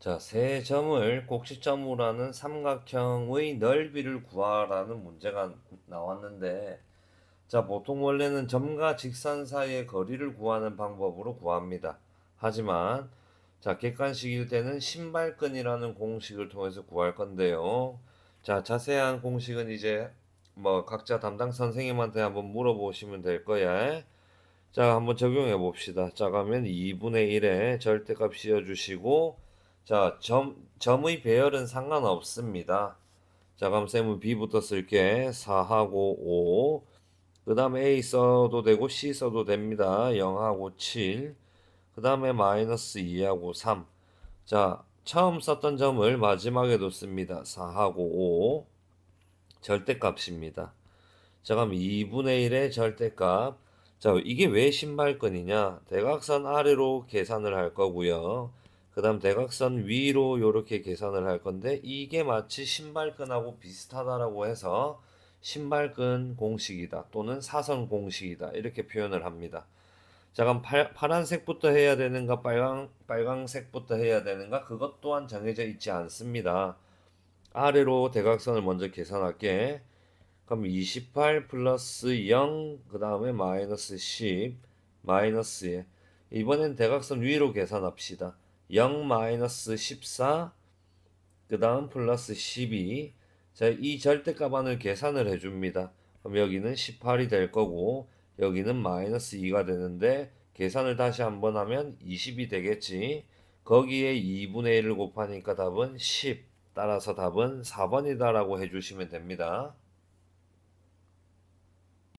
자, 세 점을 곡시점으로 하는 삼각형의 넓이를 구하라는 문제가 나왔는데, 자, 보통 원래는 점과 직선 사이의 거리를 구하는 방법으로 구합니다. 하지만, 자, 객관식일 때는 신발끈이라는 공식을 통해서 구할 건데요. 자, 자세한 공식은 이제 뭐 각자 담당 선생님한테 한번 물어보시면 될 거야. 자, 한번 적용해 봅시다. 자, 그러면 2분의 1에 절대값 씌워주시고, 자, 점, 점의 배열은 상관없습니다. 자, 그럼 쌤은 B부터 쓸게. 4하고 5. 그 다음에 A 써도 되고 C 써도 됩니다. 0하고 7. 그 다음에 마이너스 2하고 3. 자, 처음 썼던 점을 마지막에 뒀습니다. 4하고 5. 절대값입니다. 자, 그럼 2분의 1의 절대값. 자, 이게 왜 신발끈이냐? 대각선 아래로 계산을 할 거고요. 그 다음 대각선 위로 이렇게 계산을 할 건데 이게 마치 신발끈하고 비슷하다라고 해서 신발끈 공식이다 또는 사선 공식이다 이렇게 표현을 합니다. 자 그럼 팔, 파란색부터 해야 되는가 빨강, 빨강색부터 해야 되는가 그것 또한 정해져 있지 않습니다. 아래로 대각선을 먼저 계산할게. 그럼 28 플러스 0, 그 다음에 마이너스 10, 마이너스 1. 이번엔 대각선 위로 계산합시다. 0 마이너스 14, 그 다음 플러스 12. 자, 이 절대값 안을 계산을 해줍니다. 그럼 여기는 18이 될 거고, 여기는 마이너스 2가 되는데, 계산을 다시 한번 하면 20이 되겠지. 거기에 2분의 1을 곱하니까 답은 10. 따라서 답은 4번이다라고 해주시면 됩니다.